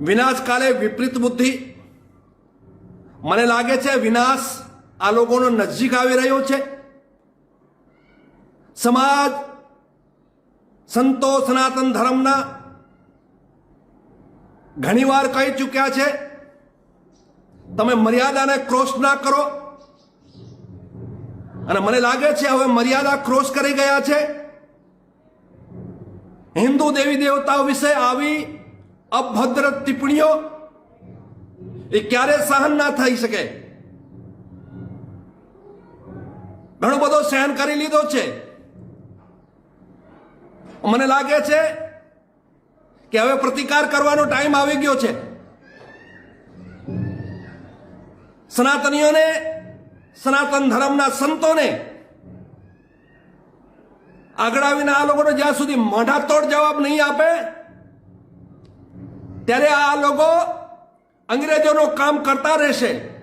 વિનાશ કાલે વિપરીત બુદ્ધિ. મને લાગે છે વિનાશ આ લોકોનો નજીક આવી રહ્યો છે. સમાજ, સંતો, સનાતન ધર્મના ઘણીવાર કહી ચૂક્યા છે, તમે મર્યાદાને ક્રોસ ના કરો. અને મને લાગે છે હવે મર્યાદા ક્રોસ કરી ગયા છે. હિન્દુ દેવી દેવતાઓ વિશે આવી અભદ્ર ટિપ્પણીઓ, એ ક્યારે સહન ના થઈ શકે. ઘણો બધો સહન કરી લીધો છે. મને લાગે છે કે હવે પ્રતિકાર કરવાનો ટાઈમ આવી ગયો છે. સનાતનીઓને, સનાતન ધર્મના સંતોને આગળ આવીને આ લોકોને જ્યાં સુધી મોઢાતોડ જવાબ નહીં આપે ત્યારે આ લોકો અંગ્રેજોનું કામ કરતા રહેશે.